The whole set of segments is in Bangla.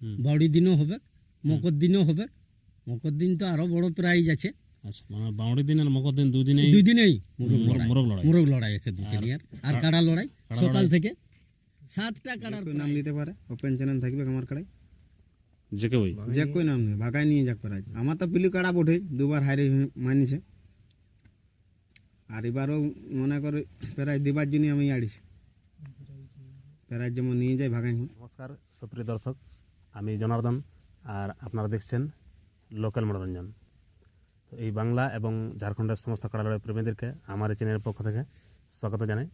বাউড়ি দিনও হবে মকর দিনও হবে। মকর দিন তো আরও বড় প্রাইজ আছে। আচ্ছা মানে বাউড়ি দিন আর মকর দিন দুই দিনেই দুই দিনেই মুরগ মোরগ- লড়াই। মোরগ লড়াই। আছে দুই দিনই আর আর কাড়া লড়াই? সকাল থেকে সাতটা কাড়ার নাম দিতে পারে ওপেন চ্যানেল থাকবে আমার কাড়াই যে কেউই যে কই নাম নেই ভাগায় নিয়ে যাক প্রাইজ আমার তো পিলু কাড়া বটে দুবার হারে মানিছে। আর এবারও মনে করে প্রাইজ দিবার জন্য আমি আড়িছি। প্রাইজ যেমন নিয়ে যাই ভাগাই নমস্কার সুপ্রিয় দর্শক। আমি জনার্দন আর আপনারা দেখছেন লোকাল মনোরঞ্জন। তো এই বাংলা এবং ঝাড়খণ্ডের সমস্ত কাড়ালড়াই প্রেমীদেরকে আমার এই চ্যানেলের পক্ষ থেকে স্বাগত জানাই।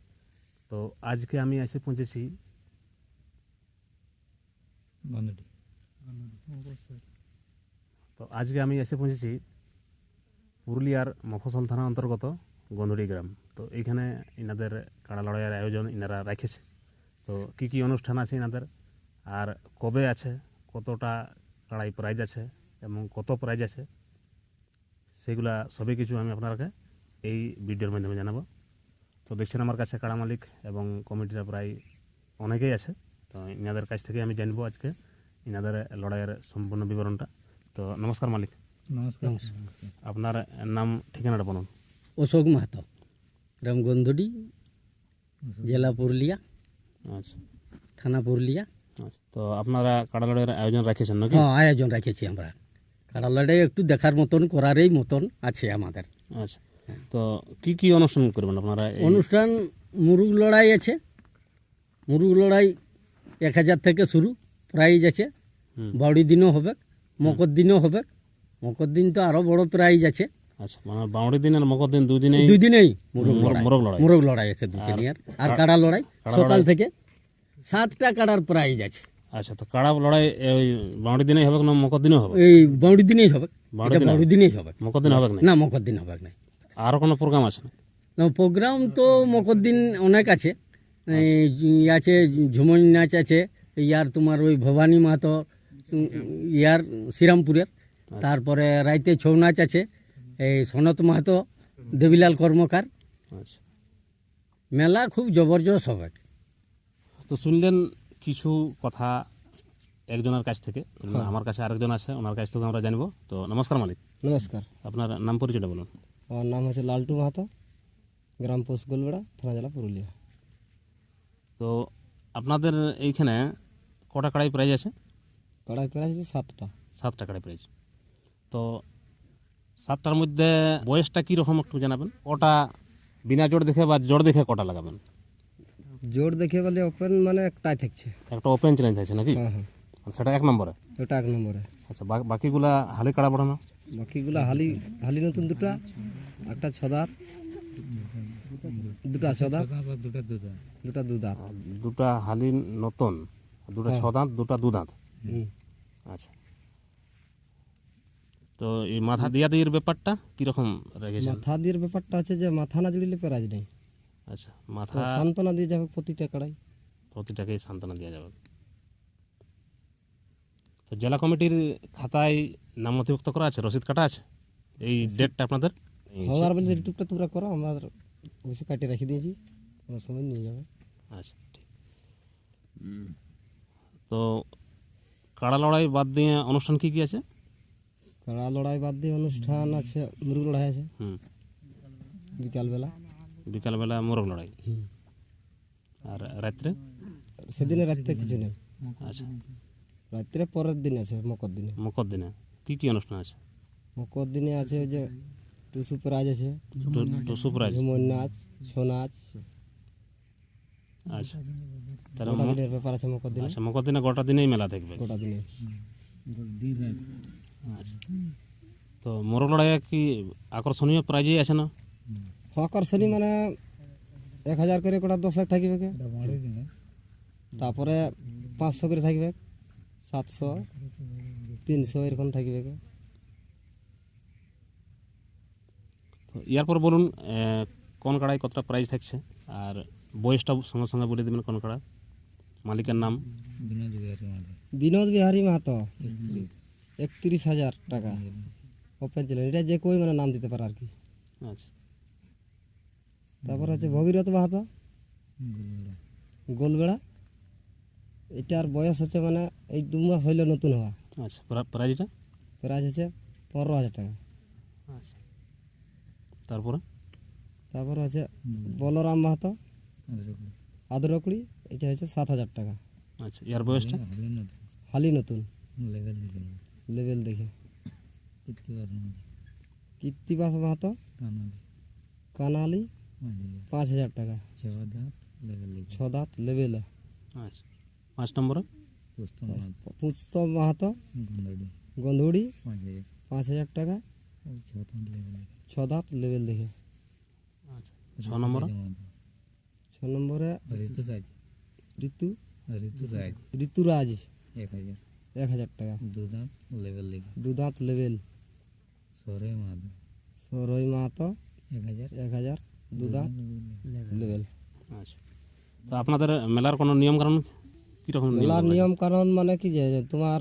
তো আজকে আমি এসে পৌঁছেছি তো আজকে আমি এসে পৌঁছেছি পুরুলিয়ার মফসল থানা অন্তর্গত গন্ধুড়ি গ্রাম। তো এইখানে ইনাদের কাড়া লড়াইয়ের আয়োজন ইনারা রেখেছে। তো কি কি অনুষ্ঠান আছে ইনাদের? আর কবে আছে কতটা লড়াই প্রাইজ আছে এবং কত প্রাইজ আছে সেগুলা সবই কিছু আমি আপনাকে এই ভিডিওর মাধ্যমে জানাব। তো দেখছেন আমার কাছে কাড়া মালিক এবং কমিটিরা প্রায় অনেকেই আছে। তো ইনাদের কাছ থেকে আমি জানব আজকে ইনাদের লড়াইয়ের সম্পূর্ণ বিবরণটা। তো নমস্কার মালিক। নমস্কার। আপনার নাম ঠিকানাটা বলুন। অশোক মাহাতো গ্রাম গন্ধুডি জেলা পুরুলিয়া আচ্ছা। থানা পুরুলিয়া। তো আপনারা কাড়া লড়াইয়ের আয়োজন রেখেছেন নাকি? হ্যাঁ আয়োজন রেখেছি আমরা। কাড়া লড়াই একটু দেখার মতন করারই মতন আছে আমাদের। আচ্ছা। তো কি কি অনুষ্ঠান করবেন আপনারা অনুষ্ঠান মুরুগ লড়াই আছে। মুরুগ লড়াই এক হাজার থেকে শুরু প্রাইজ আছে। বাউড়ি দিনও হবে মকর দিনও হবে। মকর দিন তো আরও বড় প্রাইজ আছে। আচ্ছা মানে বাউড়ি দিন আর মকর দিন দুই দিনেই দুই মুরগ লড়াই। মুরগ লড়াই। আছে আর আর কাড়া লড়াই সকাল থেকে সাতটা কাড়ার প্রাইজ আছে। আচ্ছা তো কাড়া লড়াই ওই বাউড়ি দিনেই হবে না মকর দিনেও হবে? এই বাউড়ি দিনেই হবে। বাউড়ি দিনে? দিনেই হবে। মকর দিন হবে না মকর দিন হবে না আরও কোনো প্রোগ্রাম আছে না? প্রোগ্রাম তো মকর দিন অনেক আছে। আছে ঝুমন নাচ আছে ইয়ার তোমার ওই ভবানী মাহাতো ইয়ার শ্রীরামপুরের। তারপরে রাইতে ছৌ নাচ আছে এই সনত মাহাতো দেবীলাল কর্মকার। আচ্ছা। মেলা খুব জবরদস্ত হবে। তো শুনলেন কিছু কথা একজনের কাছ থেকে। আমার কাছে আরেকজন আছে ওনার কাছ থেকে আমরা জানব। তো নমস্কার মালিক। নমস্কার। আপনার নাম পরিচয়টা বলুন। আমার নাম হচ্ছে লালটু মাহাতো গ্রাম পোস্ট গোলবেড়া থানা জেলা পুরুলিয়া। তো আপনাদের এইখানে কটা কাড়াই প্রাইজ আছে? কড়াই প্রাইজ আছে সাতটা। সাতটা কাড়াই প্রাইজ তো সাতটার মধ্যে বয়সটা কীরকম একটু জানাবেন? কটা বিনা জোর দেখে বা জোর দেখে কটা লাগাবেন? জোর দেখে বলে ওপেন মানে একটাই থাকছে। একটা ওপেন চ্যালেঞ্জ আছে নাকি? হ্যাঁ হ্যাঁ। সেটা এক নম্বরে? ওটা এক নম্বরে। আচ্ছা বাকিগুলা হালি কাড়া বাড়ানো বাকিগুলো হালি হালি নতুন দুটা একটা ছদার দুটা ছদার দুটা দুদার। দুটা হালি নতুন দুটা ছ দাঁত দুটা দু দাঁত হুম। আচ্ছা। তো এই মাথা দিয়া দিয়ের ব্যাপারটা কীরকম রেখেছেন? মাথা দিয়ে ব্যাপারটা আছে যে মাথা না জুড়িলে প্রাইজ নেই। আচ্ছা মাথা সান্ত্বনা দিয়ে যাবে প্রতিটা কড়াই। প্রতিটাকেই সান্ত্বনা দেওয়া যাবে। তো জেলা কমিটির খাতায় নাম নথিভুক্ত করা আছে? রসিদ কাটা আছে? এই ডেটটা আপনাদের? হওয়ার বলছে ইউটিউবটা তোমরা করো আমরা অবশ্যই কাটিয়ে রেখে দিয়েছি কোনো সময় নিয়ে যাবে। আচ্ছা ঠিক। তো কাড়া লড়াই বাদ দিয়ে অনুষ্ঠান কি কি আছে? কড়া লড়াই বাদ দিয়ে অনুষ্ঠান আছে মুরগ লড়াই আছে। হুম। বিকালবেলা। বিকালবেলা মোরগ লড়াই। আর রাত্রে? সেদিনে রাত্রে কিছু নেই। আচ্ছা। রাত্রে পরের দিন আছে মকর দিনে। মকর দিনে। কি কি অনুষ্ঠান আছে? মকর দিনে আছে ওই যে টুসু প্রাইজ আছে। টুসু প্রাইজ। ঝুমর নাচ ছৌ নাচ। আচ্ছা। তাহলে দিনের ব্যাপার আছে মকর দিনে। আচ্ছা মকর দিনে গোটা দিনেই মেলা থাকবে গোটা দিনে। আচ্ছা। তো মোরগ লড়াইয়ে কি আকর্ষণীয় প্রাইজই আছে না? আকর্ষণী মানে এক হাজার করে গোটা দশ হাজার থাকবে তারপরে পাঁচশো করে থাকবে সাতশো তিনশো এরকম থাকবে কে? তো ইয়ার পর বলুন কোন কাড়ায় কতটা প্রাইজ থাকছে? আর বয়সটা সঙ্গে সঙ্গে বলে দেবেন কোন কাড়া? মালিকের নাম? বিনোদ বিহারী মাহাতো। একত্রিশ হাজার টাকা। ওপেন চ্যালেঞ্জ এটা যে কই মানে নাম দিতে পারে আর কি। আচ্ছা। তারপর হচ্ছে ভগীরথ মাহাতো। গোলবেড়া। এটার বয়স হচ্ছে মানে এই দু মাস হইল নতুন হওয়া। আচ্ছা প্রা- প্রাইজটা প্রাইস হচ্ছে পনেরো হাজার টাকা। আচ্ছা। তারপরে? তারপর হচ্ছে বলরাম মাহাতো। আদরকুড়ি এটা হচ্ছে সাত হাজার টাকা। আচ্ছা ইয়ার বয়সটা? হালি নতুন। লেভেল দেখে কীর্তিবাস মাহাতো। কানালি। পাঁচ হাজার টাকা ছ দাঁত লেভেল আচ্ছা পাঁচ নম্বরে পুস্তম মাহাতো গন্ধুড়ি পাঁচ হাজার টাকা ছ দাঁত লেভেল দেখে আচ্ছা ছ নম্বরে ছ নম্বরে ঋতু ঋতুরাজ এক হাজার টাকা দু দাঁত লেভেল সরই মাহাতো এক হাজার দু লেভেল আচ্ছা। তো আপনাদের মেলার কোনো নিয়ম কারণ কীরকম মেলার নিয়ম কারণ মানে কি যে তোমার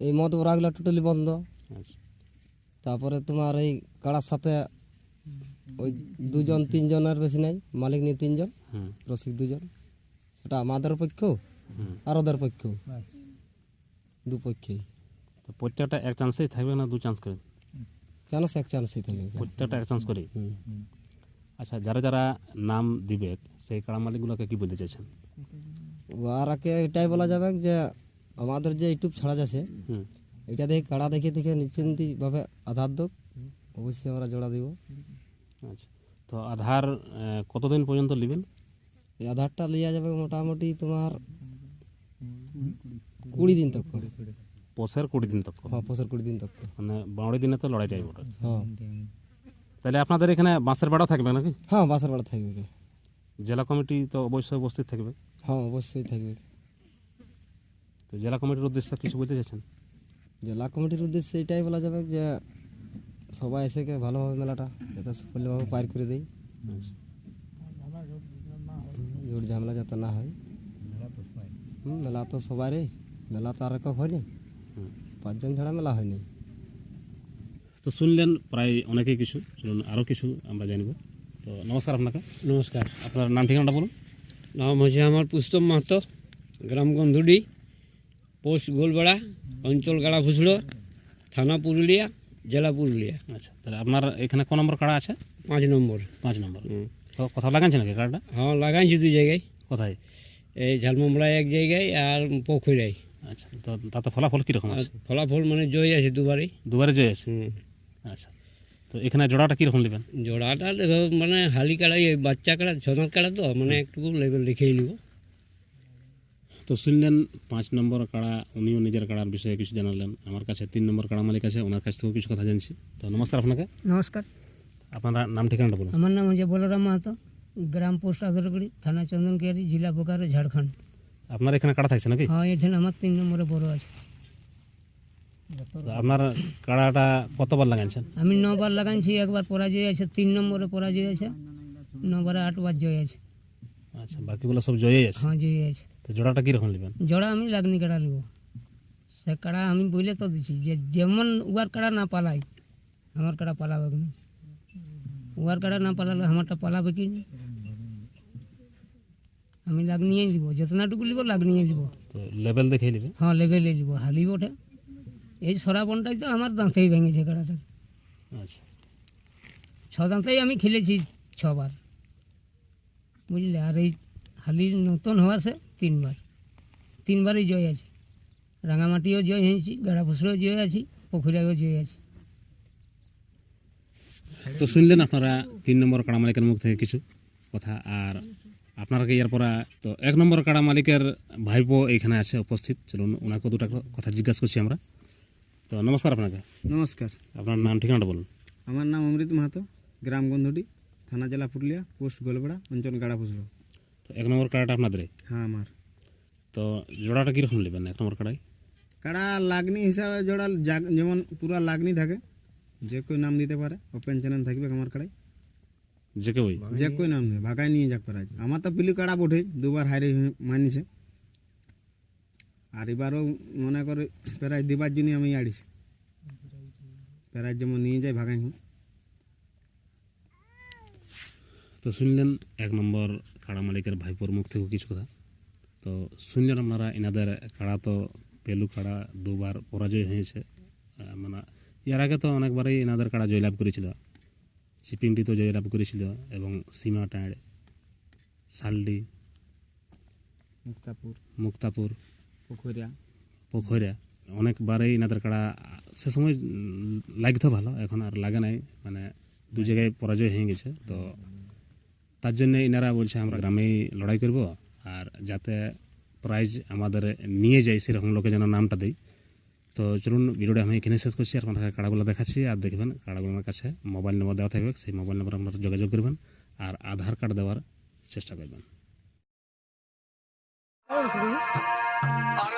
এই মদ ওরাগুলো টোটালি বন্ধ। আচ্ছা। তারপরে তোমার এই কাড়ার সাথে ওই দুজন তিনজনের বেশি নাই মালিক নিয়ে তিনজন রসিক দুজন। সেটা আমাদের পক্ষেও হুম। আর ওদের পক্ষেও দু পক্ষেই তো প্রত্যেকটা এক চান্সেই থাকবে না দু চান্স করে? চান্স এক চান্সই থাকবে? প্রত্যেকটা এক চান্স করে। আচ্ছা যারা যারা নাম দিবে সেই কাড়া মালিকগুলোকে কি বলতে চাইছেন? ওরাকে এটাই বলা যাবে যে আমাদের যে ইউটিউব ছাড়া যাচ্ছে এটা দেখে কাড়া দেখে দেখে নিশ্চিন্তিভাবে আধার দোক অবশ্যই আমরা জোড়া দিব। আচ্ছা তো আধার কতদিন পর্যন্ত নেবেন এই আধারটা লিয়া যাবে মোটামুটি তোমার কুড়ি দিন তক পৌষের কুড়ি দিন তক হ্যাঁ বছর কুড়ি দিন তক মানে বাউড়ি দিনে তো লড়াইটাই বটে। হ্যাঁ। তাহলে আপনাদের এখানে বাঁশের বেড়াও থাকবে নাকি? হ্যাঁ বাসার বেড়া থাকবে কি? জেলা কমিটি তো অবশ্যই উপস্থিত থাকবে। হ্যাঁ অবশ্যই থাকবে। তো জেলা কমিটির উদ্দেশ্যে কিছু বলতে চাইছেন? জেলা কমিটির উদ্দেশ্যে এটাই বলা যাবে যে সবাই এসে কে ভালোভাবে মেলাটা যাতে সফলভাবে পার করে দেয় আচ্ছা। জোর ঝামেলা যাতে না হয়। হুম, মেলা তো সবারই। মেলা তো আর একক হয়নি। হুম। পাঁচজন ছাড়া মেলা হয়নি। তো শুনলেন প্রায় অনেকেই কিছু চলুন আরও কিছু আমরা জানব। তো নমস্কার আপনাকে। নমস্কার। আপনার নাম ঠিকানাটা বলুন। নাম হচ্ছে আমার পুস্তম মাহাতো গ্রাম গন্ধুডি পোস্ট গোলপাড়া অঞ্চল গাড়া ফুসড়ো থানা পুরুলিয়া জেলা পুরুলিয়া। আচ্ছা তাহলে আপনার এখানে কোন নম্বর কাড়া আছে? পাঁচ নম্বর। পাঁচ নম্বর। কোথাও লাগাচ্ছে নাকি কার্ডটা হ্যাঁ লাগাইছি দুই জায়গায়। কোথায়? এই ঝালমামড়ায় এক জায়গায় আর পোখরাই আচ্ছা তো তাতে ফলাফল কীরকম আছে? ফলাফল মানে জয় আছে দুবারই। দুবারে জয় আছে? হুম। আচ্ছা। তো এখানে জোড়াটা কীরকম নেবেন? জোড়াটা দেখো মানে হালি কাড়াই এই বাচ্চা কাড়া ছদাঁত কাড়া তো মানে একটু লেভেল দেখেই নিব। তো শুনলেন পাঁচ নম্বর কাড়া উনিও নিজের কাড়ার বিষয়ে কিছু জানালেন। আমার কাছে তিন নম্বর কাড়া মালিক আছে ওনার কাছ থেকেও কিছু কথা জানছি। তো নমস্কার আপনাকে। নমস্কার। আপনারা নাম ঠিকানাটা বলুন। আমার নাম হচ্ছে বলরাম মাহাতো গ্রাম পোস্ট আদরগুড়ি থানা চন্দনকিয়ারি জেলা বোকারো ঝাড়খণ্ড। আপনার এখানে কাড়া থাকছে নাকি? হ্যাঁ এখানে আমার তিন নম্বরে বড় আছে। আপনার কাড়াটা কতবার লাগাইছেন? আমি নবার লাগাইছি একবার পরাজয় আছে তিন নম্বরে পরাজয় আছে নবারে আটবার জয় আছে আচ্ছা বাকিগুলো সব জয়ই আছে? হ্যাঁ জয় আছে। তো জোড়াটা কীরকম নেবেন? জোড়া আমি লাগনি কাড়া নেব। সে কাড়া আমি বলে তো দিছি যে যেমন উয়ার কাড়া না পালাই আমার কাড়া পালাবে না? উয়ার কাড়া না পালালে আমারটা পালাবে কি আমি লাগনিয়ে দিব যতনাটুকু নিব লাগনিয়ে দিব। তো লেভেল দেখে নেবে হ্যাঁ লেভেলে নিব হালি ওঠে। এই সরাবনটাই তো আমার দাঁতেই ভেঙেছে কাড়াটা আচ্ছা। ছ দাঁতেই আমি খেলেছি ছবার। বুঝলে? আর এই হালির নতুন হওয়াছে তিনবার। তিনবারই জয় আছে। রাঙামাটিও জয় হয়েছি গাড়া ফুসড়েও জয় আছি পুকুরিয়াও জয় আছি। তো শুনলেন আপনারা তিন নম্বর কাড়া মালিকের মুখ থেকে কিছু কথা আর আপনারা কি এরপর তো এক নম্বর কাড়া মালিকের ভাইপো এখানে আছে উপস্থিত। চলুন ওনাকে দুটা কথা জিজ্ঞাসা করছি আমরা। তো নমস্কার আপনাকে। নমস্কার। আপনার নাম ঠিকানাটা বলুন। আমার নাম অমৃত মাহাতো গ্রাম গন্ধুডি থানা জেলা পুরুলিয়া পোস্ট গোলপাড়া অঞ্চল গাড়া ফুসড়ো তো এক নম্বর কাড়াটা আপনাদের? হ্যাঁ আমার। তো জোড়াটা কীরকম নেবেন এক নম্বর কাড়াই কাড়া লাগনি হিসাবে জোড়া যেমন পুরা লাগনি থাকে যে কেউ নাম দিতে পারে ওপেন চ্যানেল থাকবে আমার কাড়াই যে কেউই? যে কেউ নাম নেবে ভাগায় নিয়ে যাক প্রাইজ আমার তো পিলু কাড়া বটে দুবার হাইরে মানিছে। আর এবারও মনে করে প্রাইজ দিবার জন্য আমি আড়িছি প্রাইজ যেমন নিয়ে যাই ভাগাই তো শুনলেন এক নম্বর কাড়া মালিকের ভাইপোর মুখ থেকেও কিছু কথা। তো শুনলেন আপনারা এনাদের কাড়া তো পেলু কাড়া দুবার পরাজয় হয়েছে। মানে এর আগে তো অনেকবারই এনাদের কাড়া জয়লাভ করেছিল। চিপিংটি তো জয়লাভ করেছিল এবং সীমা টাঁড় শালডি মুক্তাপুর। মুক্তাপুর। পুকুরিয়া। পোখরিয়া। অনেকবারই এনাদের কাড়া সে সময় লাগতো ভালো এখন আর লাগে নাই। মানে দু জায়গায় পরাজয় হয়ে গেছে। তো তার জন্য এনারা বলছে আমরা গ্রামেই লড়াই করব। আর যাতে প্রাইজ আমাদের নিয়ে যাই সেরকম লোকে যেন নামটা দেয়। তো চলুন ভিডিওটা আমি এখানে শেষ করছি। আর আপনারা কাড়াগুলো দেখাচ্ছি। আর দেখবেন কাড়াগুলোর কাছে মোবাইল নম্বর দেওয়া থাকবে। সেই মোবাইল নম্বর আপনারা যোগাযোগ করবেন। আর আধার কার্ড দেওয়ার চেষ্টা করবেন। আর